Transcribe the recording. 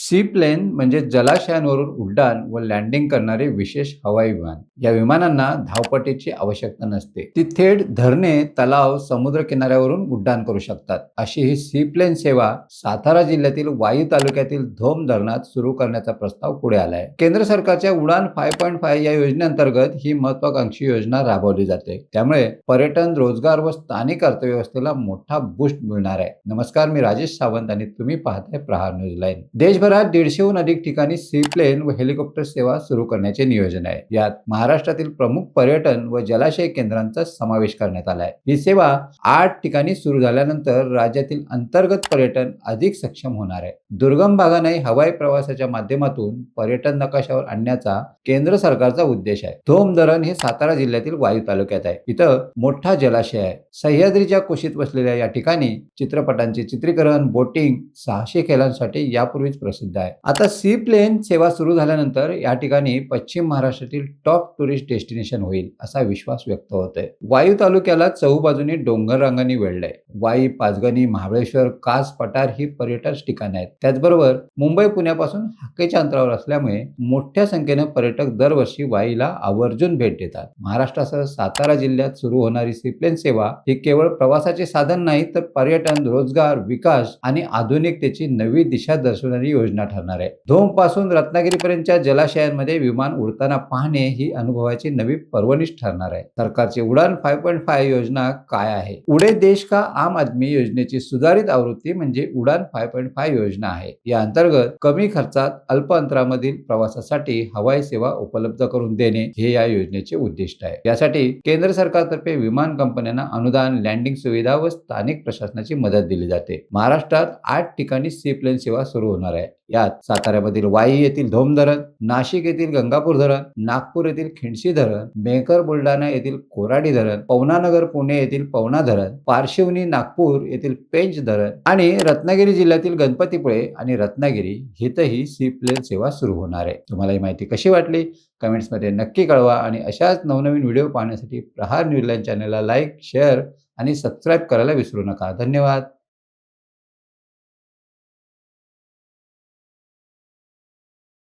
C plain म्हणजे जलाशयांवरून उड्डाण व लँडिंग करणारे विशेष हवाई विमान. या विमानांना धावपटीची आवश्यकता नसते. ती थेट धरणे तलाव समुद्र किनाऱ्यावरून उड्डाण करू शकतात. अशी ही सी प्लेन सेवा सातारा जिल्ह्यातील वाई तालुक्यातील धोम धरणात सुरू करण्याचा प्रस्ताव पुढे आलाय. केंद्र सरकारच्या उडान फाय पॉईंट फाय या योजनेअंतर्गत ही महत्वाकांक्षी योजना राबवली जाते. त्यामुळे पर्यटन रोजगार व स्थानिक अर्थव्यवस्थेला मोठा बूस्ट मिळणार आहे. नमस्कार मी राजेश सावंत आणि तुम्ही पाहताय प्रहार न्यूज लाईन. देशभरात दीडशेहून अधिक ठिकाणी सीप्लेन व हेलिकॉप्टर सेवा सुरू करण्याचे नियोजन आहे. यात महाराष्ट्रातील प्रमुख पर्यटन व जलाशय केंद्रांचा समावेश करण्यात आलाय ही सेवा आठ ठिकाणी सुरू झाल्यानंतर राज्यातील अंतर्गत पर्यटन अधिक सक्षम होणार आहे. दुर्गम भागाने हवाई प्रवासाच्या माध्यमातून पर्यटन नकाशावर आणण्याचा केंद्र सरकारचा उद्देश आहे. धोम धरण हे सातारा जिल्ह्यातील वायू तालुक्यात आहे. इथं मोठा जलाशय आहे. सह्याद्रीच्या कुशीत बसलेल्या या ठिकाणी चित्रपटांचे चित्रीकरण बोटिंग सहाशे खेळांसाठी यापूर्वीच प्रसिद्ध आहे. आता सी प्लेन सेवा सुरू झाल्यानंतर या ठिकाणी पश्चिम महाराष्ट्रातील टॉप टुरिस्ट डेस्टिनेशन होईल असा विश्वास व्यक्त होतोय. वायू तालुक्याला चहूबाजूनी डोंगर रांगांनी वेढलंय. वाई पाचगणी महाबळेश्वर कास पठार ही पर्यटन ठिकाणं आहेत. त्याचबरोबर मुंबई पुण्यापासून हाकेच्या अंतरावर असल्यामुळे मोठ्या संख्येनं पर्यटक दरवर्षी वाईला आवर्जून भेट देतात. महाराष्ट्रासह सातारा जिल्ह्यात सुरू होणारी सीप्लेन सेवा ही केवळ प्रवासाचे साधन नाही तर पर्यटन रोजगार विकास आणि आधुनिकतेची नवी दिशा दर्शवणारी योजना ठरणार आहे. धोमपासून रत्नागिरीपर्यंतच्या जलाशयांमध्ये विमान उडताना पाहणे ही अनुभवाची नवी पर्वणीच ठरणार आहे. सरकारची उडान फाय पॉईंट फाय योजना काय आहे? उडे देश का आम आदमी योजनेची सुधारित आवृत्ती म्हणजे उडान फाय पॉईंट फाय योजना आहे. या अंतर्गत कमी खर्चात अल्प अंतरामधील प्रवासासाठी हवाई सेवा उपलब्ध करून देणे हे या योजनेचे उद्दिष्ट आहे. यासाठी केंद्र सरकारतर्फे विमान कंपन्यांना अनुदान लँडिंग सुविधा व स्थानिक प्रशासनाची मदत दिली जाते. महाराष्ट्रात आठ ठिकाणी सी प्लेन सेवा सुरू होणार आहे. यात साताऱ्यामधील वाई येथील धोम धरण नाशिक येथील गंगापूर धरण नागपूर येथील खिंडशी धरण मेहकर बुलढाणा येथील कोराडी धरण पवनानगर पुणे येथील पवना धरण पारशिवनी नागपूर येथील पेंच धरण आणि रत्नागिरी जिल्ह्यातील गणपतीपुळे आणि रत्नागिरी इथंही सी प्लेन सेवा सुरू होणार आहे. तुम्हाला ही माहिती कशी वाटली? कमेंट्समध्ये नक्की कळवा आणि अशाच नवनवीन व्हिडिओ पाहण्यासाठी प्रहार न्यूजलँड चॅनलला लाईक शेअर आणि सबस्क्राईब करायला विसरू नका. धन्यवाद.